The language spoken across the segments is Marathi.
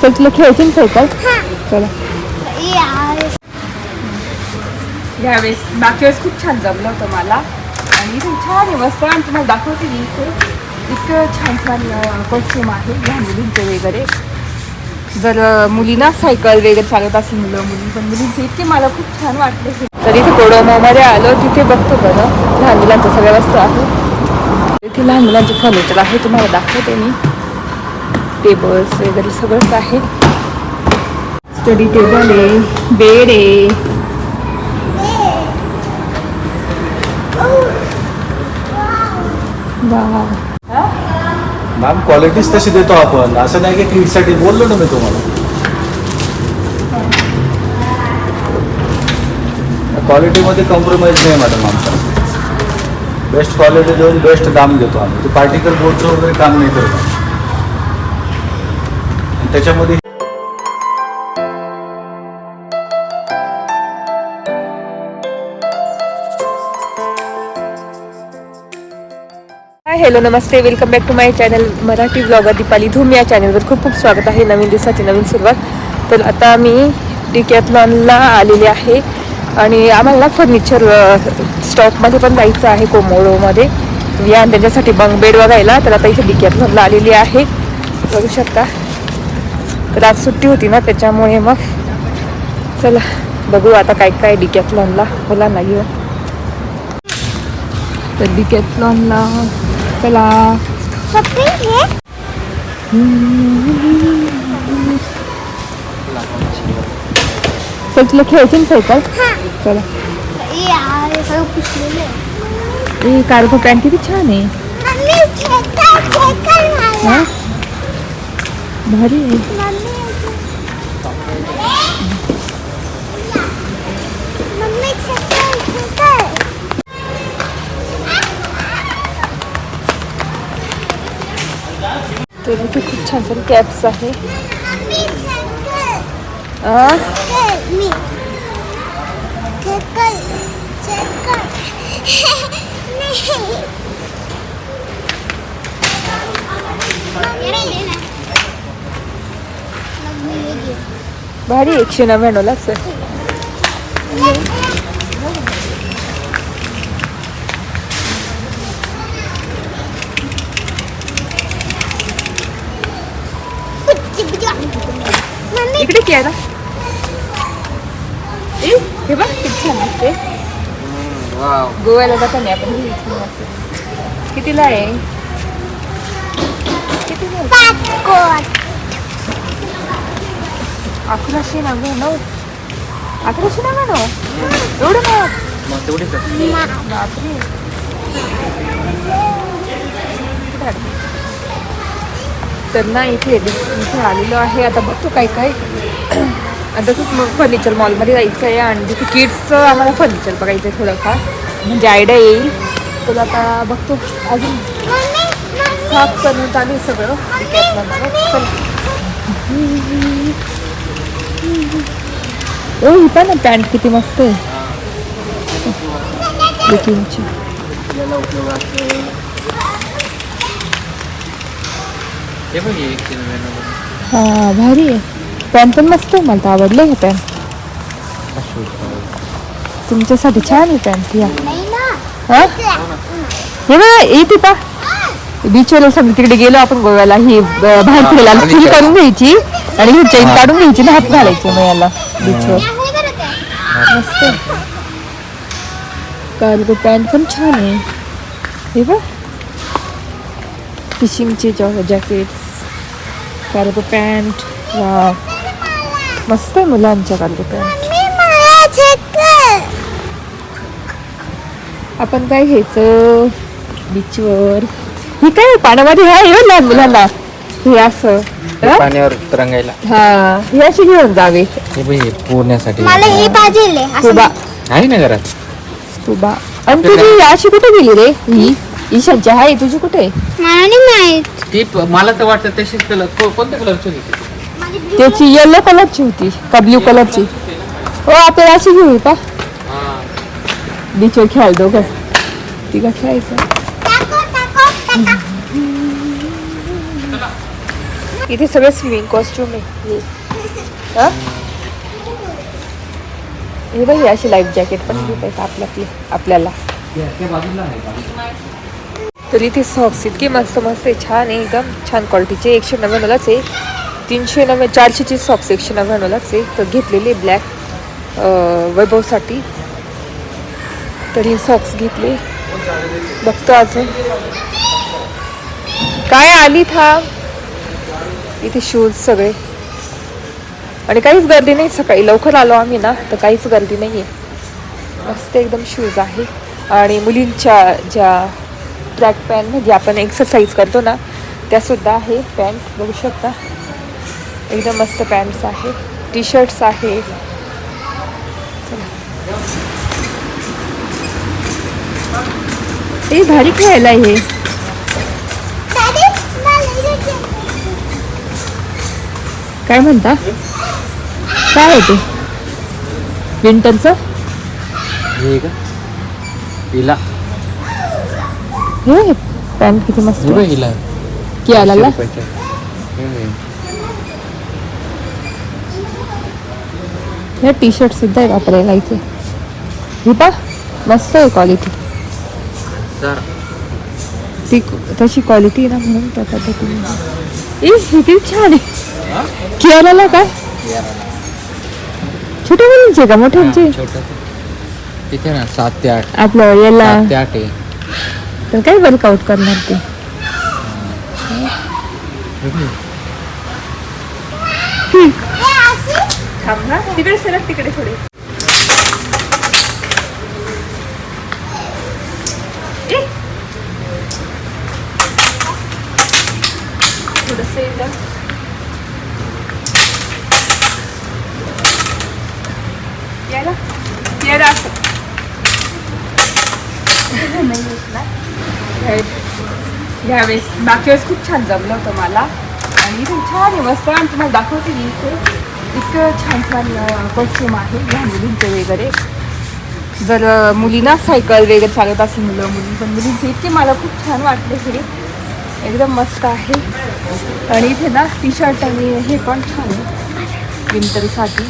चल तुला खेळायची ना सायकल चला. यावेळेस मागच्या वेळेस खूप छान जमलं होतं मला. आणि इथे छान आहे मस्त. आणि तुम्हाला दाखवते मी इथे. इतकं छान छान कॉस्ट्युम आहे लहान मुलींचे वगैरे. जर मुलींना सायकल वगैरे चालवत असेल मुलं मुली पण मुलींचे इतके मला खूप छान वाटले. तर इथे कोडोमोमध्ये आलो तिथे बघतो बरं. लहान मुलांच्या सगळ्या वस्तू आहे इथे लहान मुलांचे फर्निचर आहे तुम्हाला दाखवते मी. टेबल्स वगैरे सगळंच आहे. स्टडी टेबल आहे बेड आहे. मॅम क्वालिटीच तशी देतो आपण. असं नाही की किडसाठी बोललो ना मी तुम्हाला. क्वालिटीमध्ये कॉम्प्रोमाइज नाही मॅडम आमचा. बेस्ट क्वालिटी देऊन बेस्ट दाम देतो आम्ही. ते पार्टिकल बोर्डचं वगैरे काम नाही करत त्याच्यामध्ये hello Namaste. Welcome back to my channel Marathi blogger Deepali Dhoom या चॅनलवर खूप खूप स्वागत आहे. नवीन दिवसाची नवीन सुरुवात. तर आता मी डिकॅथलॉनला आलेले आहे आणि आम्हाला फर्निचर स्टॉकमध्ये पण जायचं आहे कोमोडोमध्ये या त्याच्यासाठी बंक बेड बघायला. तर आता इथे डिकॅथलॉनला आलेली आहे. बघू शकता. तर आज सुट्टी होती ना त्याच्यामुळे मग चला बघू आता काय काय डिकॅथलॉनला मुलांना घेऊन. तर डिकॅथलॉनला चला. चल तुला खेळायची ना सायकल? चला. ए कार्गो पॅन्ट किती छान आहे. भारी आहे. तर इथे खूप छान छान कॅप्स आहे. हा? भारी एकशे नव्याण्णवला सर इकडे किया ना हे बघ किती छान दिसते गोव्याला जाताना आपण असं. कितीला आहे? अकराशे नव्याण्णव. अकराशे नव्याण्णव? एवढं बापरे आहे? तर ना इथे इथे आलेलो आहे. आता बघतो काय काय. आणि तसंच मग फर्निचर मॉलमध्ये जायचं आहे आणि तिथे किड्सचं आम्हाला फर्निचर बघायचं आहे थोडंफार. म्हणजे आयडिया येईल. तर आता बघतो अजून. साफ करणं चालू आहे सगळं. चल. ओ ही पण पॅन्ट किती मस्त आहे. बिकिनीची हा भारी आहे. पॅन्ट पण मस्त आहे मला तर आवडलं हे पॅन्ट तुमच्यासाठी छान आहे पॅन्ट या हा? हे बघा इथे पा. बीचवर सगळं तिकडे गेलो आपण गोव्याला. ही बाहेर फिरायला फुल करून घ्यायची आणि ही चैन काढून घ्यायची ना हात घालायचे मग याला बीचवर मस्त कार्गो पॅन्ट पण छान आहे. हे बघ. फिशिंगचे जॅकेट्स कार्गो पॅन्ट. वा मस्त आहे मुलांच्या कार्गो पॅन्ट आपण काय घ्यायचं? बीचवर हे काय पाण्यामध्ये आहे हो लहान मुलांना. हे असं? पाण्यावर तरंगायला. हा. हे अशी घेऊन जावे. हे बघ हे पोहण्यासाठी मला हे पाहिजे तुबा. आहे ना घरात? तुबा. आणि तुझी अशी कुठे गेली रे? ही? ईशांची आहे तुझी कुठे? मला नाही माहीत. ती मला तर वाटतं तशीच कलर कोणत्या कलरची होती त्याची येलो कलरची होती का ब्ल्यू कलरची हो आपल्याला अशी घेऊ का? बीचवर खेळायला दोघं. तिघं खेळायचं. इथे सगळे स्विमिंग कॉस्ट्युम आहे. हे. बघ अशी लाईफ जॅकेट पण घेत आहेत आपल्या आपली आपल्याला त्या बाजूला आहे बाजूला. तर इथे सॉक्स इतके मस्त मस्त आहे छान आहे एकदम छान क्वालिटीचे एकशे नव्याण्णवलाच आहे. तीनशे नव्या चारशेची सॉक्स एकशे नव्याण्णवलाच एक तर घेतलेले ब्लॅक वैभवसाठी. तर हे सॉक्स घेतले. बघतो अजून. काय आली था? इथे शूज सगळे. आणि काहीच गर्दी नाही सकाळी. लवकर आलो आम्ही ना तर काहीच गर्दी नाही आहे मस्त एकदम शूज आहे. आणि मुलींच्या ज्या ट्रॅक पॅन्ट म्हणजे आपण एक्सरसाइज करतो ना त्यासुद्धा आहे पॅन्ट बघू शकता. एकदम मस्त पॅन्ट्स आहे. टी शर्ट्स आहे हे भारी खेळायला हे. काय म्हणता? काय होते विंटरचं हिला. हे पॅन्ट किती मस्त. हिला. की आला हे टी शर्ट सुद्धा आहे वापरायला इथे ही. पा मस्त आहे क्वालिटी. ती तशी क्वालिटी ना म्हणून त्या पद्धतीने ए हे किती छान आहे. कियाराला काय? छोट्या मुलींचे का? मोठ्यांचे? छोटं तिथे ना सात ते आठ. आपलं याला. सात ते आठ आहे. तर काय वर्कआउट करणार ते? बघ. थांब तिकडे सरक तिकडे थोडे. ए! थोडंसं एकदम याला असं. नाही यावेळेस मागच्या वेळेस खूप छान जमलं होतं मला. आणि छान व्यवस्था मस्त. आणि तुम्हाला दाखवते मी इथे. इतकं छान छान कॉस्ट्युम आहे. ह्या मुलींचे वगैरे. जर मुलींना सायकल वगैरे चालत असेल मुलं मुली पण मुलींचे इतके मला खूप छान वाटले हे. एकदम मस्त आहे. आणि इथे ना टी शर्ट आणि हे पण छान आहे. विंटरसाठी.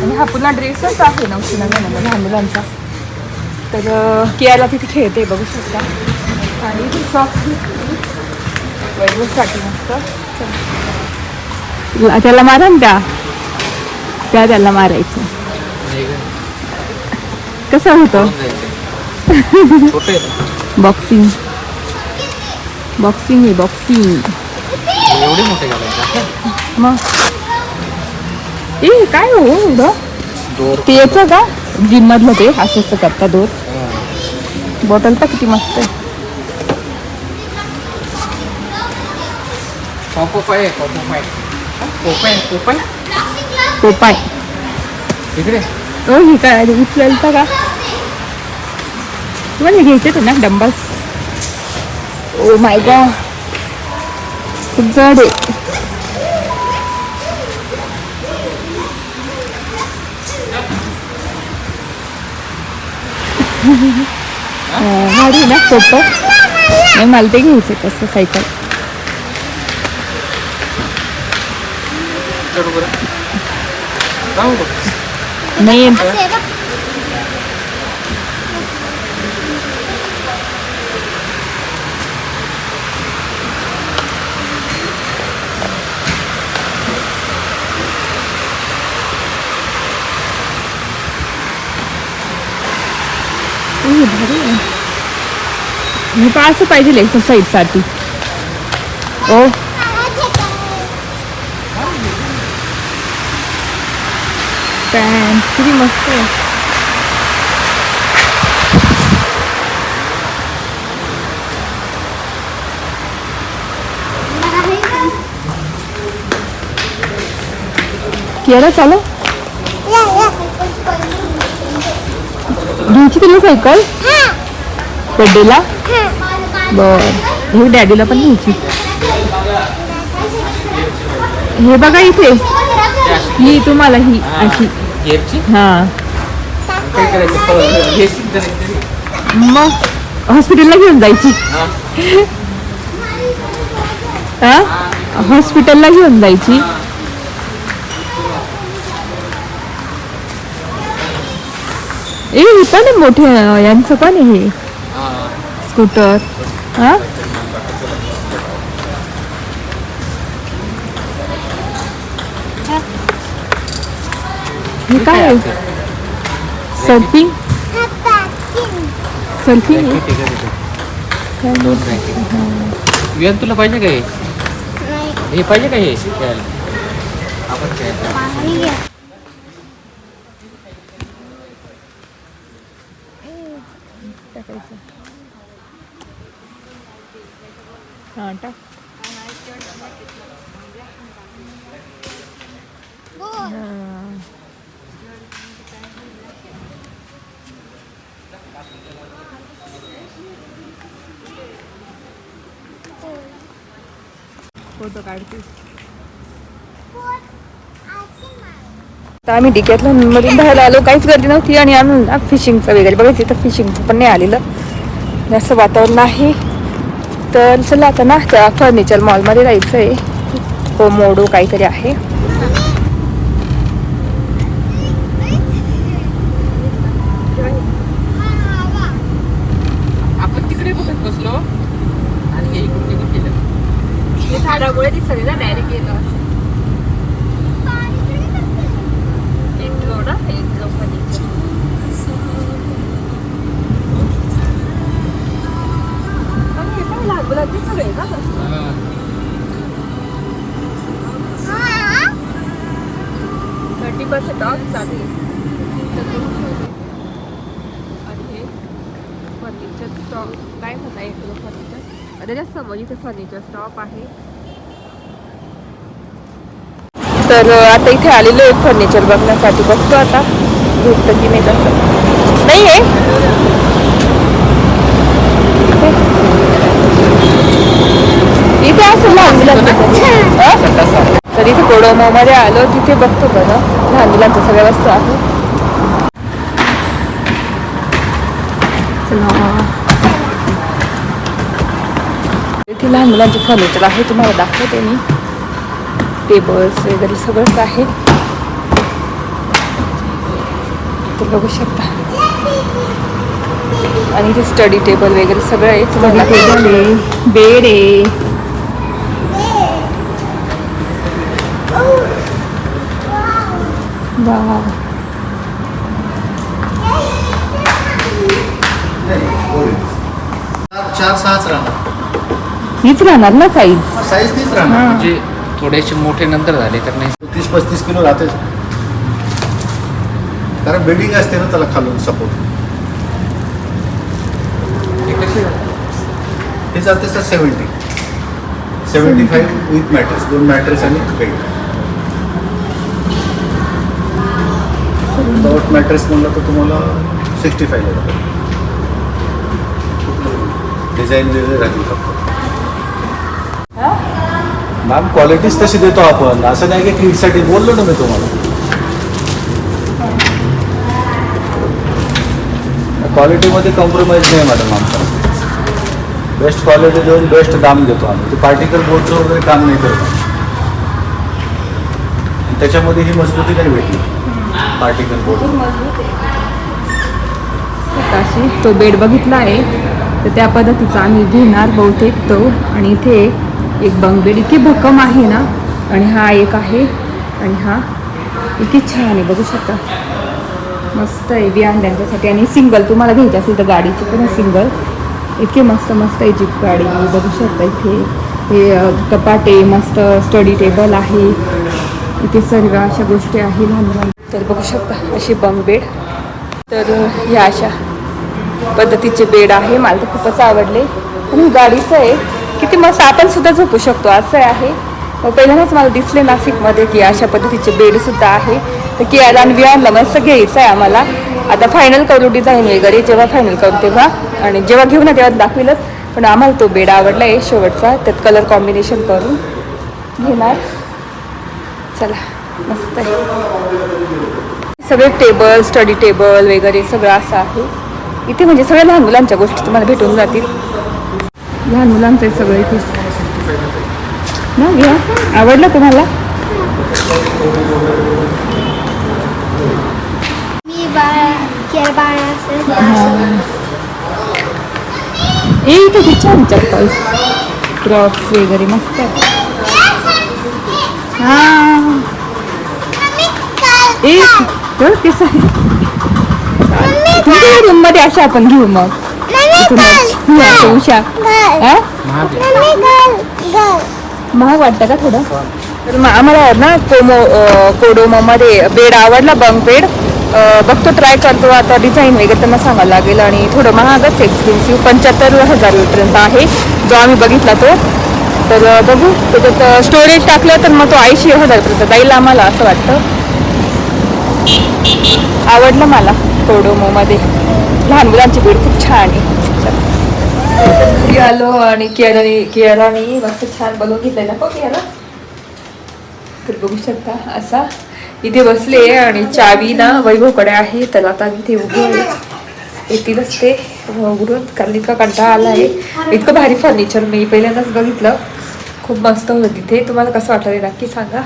आणि हा पुन्हा ड्रेसच आहे ना नव्याण्णव लहान मुलांचा. तर अ, कियाला तिथे खेळते बघू शकता. आणि इथे सॉक्स वैभवसाठी मस्त. चला. त्याला मारा ना त्या. त्या त्याला मारायचं. का? कसं होतं. बॉक्सिंग बॉक्सिंग आहे बॉक्सिंग मग? ए काय हो एवढं? ते याचं का? जिम मधलं ते असं असं करता दोर बॉटल तर किती मस्त आहे. पॉपअप आहे पॉपअप आहे पोपाय पोपाय पोपाय इकडे ओ हे काय उचलेल तर का तुम्हाला हे घ्यायचे होते ना डंबल्स ओ माय गॉड खूप जड आहे अं, भारी आहे ना फोटो नाही मला ते घ्यायचे तसं सायकल चढ बरं जाऊ बघ. नाही असे बघ. उई, भारी आहे. हे पण असं पाहिजे एक्सरसाइजसाठी ओ पॅन्ट किती मस्त आहे केरा चालू या, या. घ्यायची तुला सायकल हा, बड्डेला हा. बर हे डॅडीला पण घ्यायची हे बघा इथे ही तुम्हाला ही अशी गिअरची हा. काय करायचं प- हे सिद्ध करायचं. मग हॉस्पिटलला घेऊन जायची. हा. हॉस्पिटलला घेऊन जायची. ए हे पण आहे मोठे अं, यांचं पण आहे हे. स्कूटर. हा. हे काय आहे? सर्फिंग सर्फिंग आहे विहान तुला पाहिजे का हे? हे पाहिजे का हे? खेळायला? आपण खेळायला. फोटो काढते. तर आम्ही डिकेतला मधून बाहेर आलो. काहीच गर्दी नव्हती आणि आम्ही ना फिशिंगचं वगैरे. बघायचं तर फिशिंगचं पण नाही आलेलं. असं वातावरण आहे तर चला आता ना त्या फर्निचर मॉलमध्ये जायचं आहे कोमोडो काहीतरी आहे. समोर इथे फर्निचर स्टॉप आहे. तर आता इथे आलेलो आहे फर्निचर बघण्यासाठी. बघतो आता. भेटतं की नाही तसं. नाही आहे इथे असं लहान मुलांचं? तर इथे कोडोमोमध्ये आलो. तिथे बघतो बरं. लहान मुलांच्या सगळ्या वस्तू आहे इथे लहान मुलांचे फर्निचर आहे तुम्हाला दाखवते मी. टेबल्स वगैरे सगळंच आहे. तर बघू शकता. आणि इथे स्टडी टेबल वगैरे सगळं आहे. स्टडी टेबल आहे बेड आहे. वा चार सहाच राहणार. हीच राहणार ना साईज साईज तीच राहणार. म्हणजे थोडेसे मोठे नंतर झाले तर नाही. तीस पस्तीस किलो राहतेच कारण बिल्डिंग असते ना त्याला खालून सपोर्ट हे कसे हे जाते sir seventy seventy five with mattress दोन मॅट्रेस आणि बेड विदाउट मॅट्रेस म्हणलं तर तुम्हाला सिक्स्टी फाईव्ह लागेल डिझाईन वेगळे राहतील फक्त. मॅम क्वालिटीच तशी देतो आपण. असं नाही की किडसाठी बोललो ना मी तुम्हाला. क्वालिटीमध्ये कॉम्प्रोमाइज नाही मॅडम आमचा. बेस्ट क्वालिटी देऊन बेस्ट दाम देतो आम्ही. ते पार्टिकल बोर्डचं वगैरे काम नाही करत. त्याच्यामध्ये ही मजबूती नाही भेटली. पार्टिकल बोर्ड तो बेड बघितला आहे. तर त्या पद्धतीचा आम्ही घेणार बहुतेक तो. आणि इथे एक बंगबेड इतकी भक्कम आहे ना? आणि हा एक आहे. आणि हा इतकी छान आहे बघू शकता. मस्त आहे बियाण त्यांच्यासाठी आणि सिंगल तुम्हाला घ्यायची असेल तर गाडीची पण सिंगल. इतके मस्त मस्त आहे जीप गाडी. बघू शकता इथे. हे कपाटे मस्त स्टडी टेबल आहे. इथे सर्व अशा गोष्टी आहे लहान लहान तर बघू शकता अशी बंक बेड तर ह्या अशा पद्धतीचे बेड आहे. मला तर खूपच आवडले. आणि गाडीचं आहे. किती मस्त आपण सुद्धा झोपू शकतो असं आहे. मग पहिल्यांदाच मला दिसले नाशिकमध्ये की अशा पद्धतीचे बेड सुद्धा आहे. तर कियाला आणि विहानला मस्त घ्यायचं आहे आम्हाला. आता फायनल करू डिझाईन वगैरे जेव्हा फायनल करू तेव्हा. आणि जेव्हा घेऊ ना तेव्हा दाखविलच. पण आम्हाला तो बेड आवडला आहे शेवटचा. त्यात कलर कॉम्बिनेशन करून घेणार. चला मस्त आहे. सगळे टेबल स्टडी टेबल वगैरे सगळं असं आहे. इथे म्हणजे सगळ्या लहान मुलांच्या गोष्टी तुम्हाला भेटून जातील. लहान मुलांचं सगळं इथे ना घ्या आवडलं तुम्हाला? ए इथे छान चप्पल. क्रॉप्स वगैरे मस्त. हा. ए बघ कसं आहे. तुमच्या रूममध्ये अशा आपण घेऊ मग. उषा महाग वाटतं का थोडं? तर मग आम्हाला ना कोमो कोडोमोमध्ये बेड आवडला बंक बेड. बघतो ट्राय करतो. आता डिझाईन वगैरे त्यांना सांगायला लागेल आणि थोडं महागच एक्सपेन्सिव्ह पंच्याहत्तर हजारपर्यंत आहे. जो आम्ही बघितला तो. तर बघू. त्याच्यात स्टोरेज टाकलं तर मग तो ऐंशी हजारपर्यंत जाईल आम्हाला असं वाटतं. आवडलं मला कोडोमोमध्ये. लहान मुलांची बेड खूप छान आहे. घरी आलो आणि कियाराने कियाराने मस्त छान बनवून घेतलंय ना हो कियारा? तर बघू शकता असा इथे बसले आणि चावी ना वैभवकडे आहे. तर आता मी इथे उभी आहे येतीलच ते उघडून कारण इतका कंटाळा आला आहे. इतकं भारी फर्निचर मी पहिल्यांदाच बघितलं. खूप मस्त होतं तिथे. तुम्हाला कसं वाटलं ते नक्की सांगा.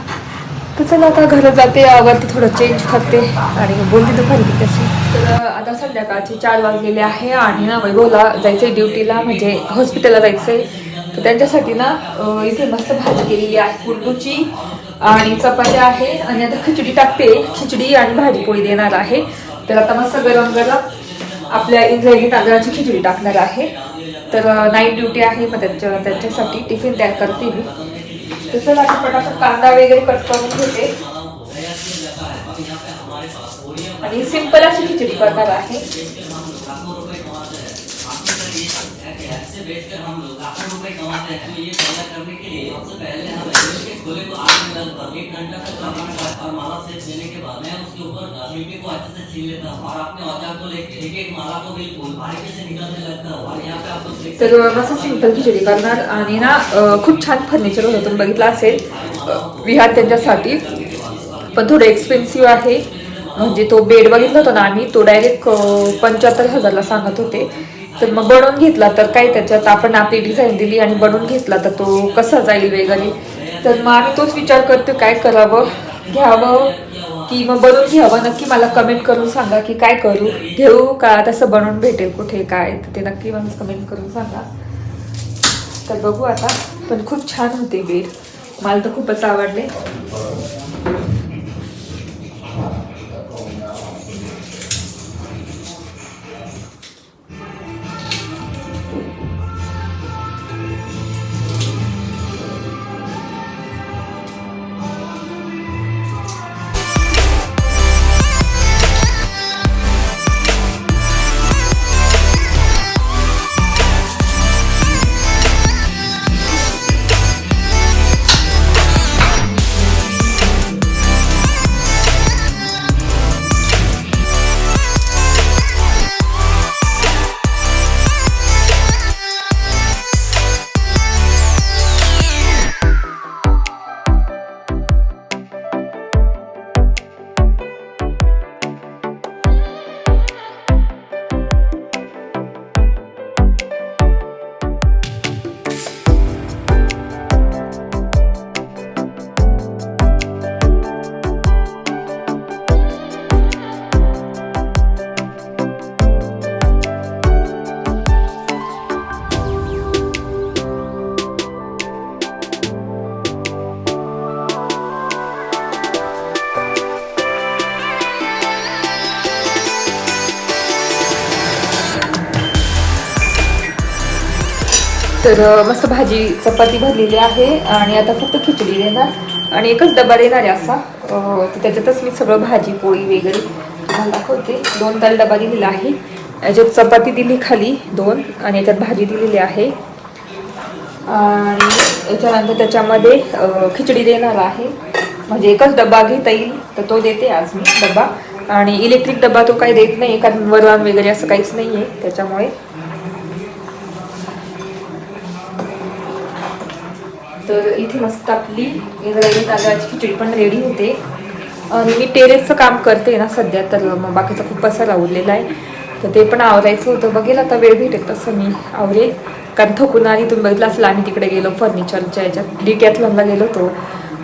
तर चला आता घरात जाते. आवडते थोडं चेंज करते. आणि बोलते दुपारी तशी. तर आता संध्याकाळचे चार वाजलेले आहे आणि ना वैभवला जायचंय ड्युटीला म्हणजे हॉस्पिटलला जायचंय. तर त्यांच्यासाठी ना इथे मस्त भाजी केलेली आहे कुरडूची आणि चपात्या आहे. आणि आता खिचडी टाकते खिचडी आणि भाजी पोळी देणार आहे. तर आता मस्त गरम गरम आपल्या इंद्रायणी तांदळाची खिचडी टाकणार आहे. तर नाईट ड्युटी आहे मग त्यांच्या त्यांच्यासाठी टिफिन तयार करते मी. तसं आता पटापट कांदा वगैरे कट करून घेते. आणि सिंपल अशी खिचडी करणार आहे. तर मस्त सिंपल खिचडी करणार. आणि ना खूप छान फर्निचर होतं तुम्ही बघितलं असेल. विहार त्यांच्यासाठी. पण थोडं एक्सपेन्सिव्ह आहे. म्हणजे तो बेड बघितला होता ना आम्ही तो डायरेक्ट पंच्याहत्तर हजारला सांगत होते. तर मग बनवून घेतला तर काय त्याच्यात आपण आपली डिझाईन दिली आणि बनवून घेतला तर तो कसा जाईल वगैरे तर मग आम्ही तोच विचार करतो काय करावं घ्यावं की मग बनवून घ्यावं. नक्की मला कमेंट करून सांगा की काय करू? घेऊ का? तसं बनवून भेटेल कुठे काय? तर ते नक्की मला कमेंट करून सांगा. तर बघू आता. पण खूप छान होते बेड. मला तर खूपच आवडले. तर मस्त भाजी चपाती भरलेली आहे आणि आता फक्त खिचडी देणार आणि एकच डबा देणार आहे असा. तर त्याच्यातच मी सगळं भाजी पोळी वगैरे तुम्हाला दाखवते. दोन ताल डबा दिलेला आहे. याच्यात चपाती दिली खाली दोन आणि याच्यात भाजी दिलेली आहे. आणि याच्यानंतर त्याच्यामध्ये खिचडी देणार आहे. म्हणजे एकच डबा घेता येईल तर तो देते आज मी डबा. आणि इलेक्ट्रिक डबा तो काही देत नाही कारण वरण वगैरे असं काहीच नाही आहे त्याच्यामुळे. तर इथे मस्त आपली इंग्रजी तांदळाची खिचडी पण रेडी होते. आणि मी टेरेसचं काम करते ना सध्या तर मग बाकीचा खूप असा लावलेला आहे. तर ते पण आवरायचं होतं. बघेल आता वेळ भेटेल तसं मी आवरेल. कारण थकून आणि तुम्ही बघितलं असेल आम्ही तिकडे गेलो फर्निचरच्या याच्यात. डिकॅथलॉनला गेलो होतो.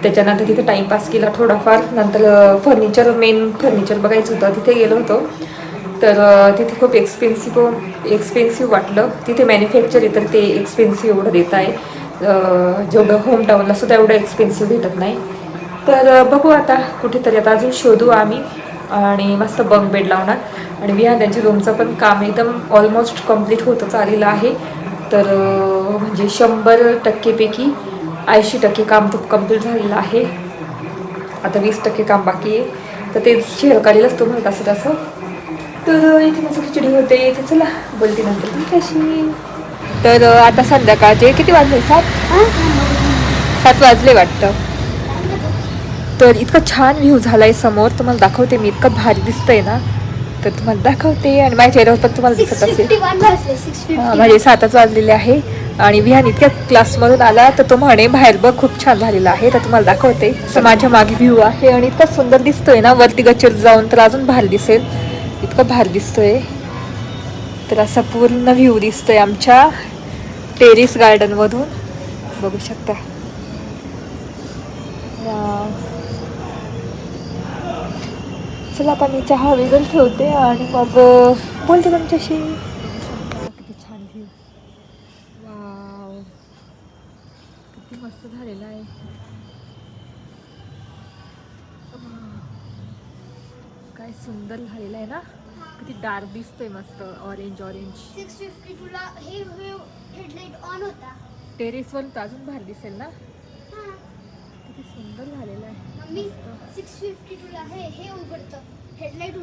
त्याच्यानंतर तिथे टाईमपास केला थोडाफार. नंतर फर्निचर मेन फर्निचर बघायचं होतं. तिथे गेलो होतो. तर तिथे खूप एक्सपेन्सिव्ह एक्सपेन्सिव्ह वाटलं. तिथे मॅन्युफॅक्चर आहे तर ते एक्सपेन्सिव्ह एवढं देत आहे. जेवढं होमटाऊनला सुद्धा एवढं एक्सपेन्सिव्ह भेटत नाही. तर बघू आता कुठेतरी आता अजून शोधू आम्ही. आणि मस्त बंक बेड लावणार. आणि विहान त्यांच्या रूमचं पण काम एकदम ऑलमोस्ट कंप्लीट होतच आलेलं आहे. तर म्हणजे शंभर टक्केपैकी ऐंशी टक्के काम तर कंप्लीट झालेलं आहे. आता वीस टक्के काम बाकी आहे. तर ते शेअर काढेलच तुम्हाला तसं तसं तर इथे माझं खिचडी होते. इथे चला बोलते नंतर. तुमच्याशी तर आता संध्याकाळचे किती वाजले? सात? सात वाजले वाटतं. तर इतकं छान व्ह्यू झालाय समोर. तुम्हाला दाखवते मी इतकं भारी दिसतंय ना. तर तुम्हाला दाखवते. आणि माझ्या चेहऱ्यावर पण तुम्हाला दिसत असेल. म्हणजे सातच वाजलेले आहे. आणि विहान इतक्या क्लासमधून आला तर तो म्हणे बाहेर बघ खूप छान झालेला आहे. तर तुम्हाला दाखवते. असं माझ्या मागे व्ह्यू आहे आणि इतका सुंदर दिसतोय ना. वरती गच्चीवर जाऊन तर अजून भारी दिसेल. इतकं भारी दिसतोय. तर असा पूर्ण व्ह्यू दिसतोय आमच्या. टेरिस गार्डनमधून बघू शकता. वाव. चला आता मी चहा वेगळं ठेवते आणि मग बोलते तुमच्याशी. किती छान व्ह्यू वाव किती मस्त झालेला आहे. काय सुंदर झालेलं आहे ना. किती डार्क दिसतंय मस्त. ऑरेंज ऑरेंज सिक्स फिफ्टी टूला हे हेडलाईट ऑन होता. टेरेसवर तर अजून भारी दिसेल ना? हां. किती सुंदर झालेलं आहे. मम्मी सिक्स फिफ्टी टूला हे हे उघडतं. हेडलाईट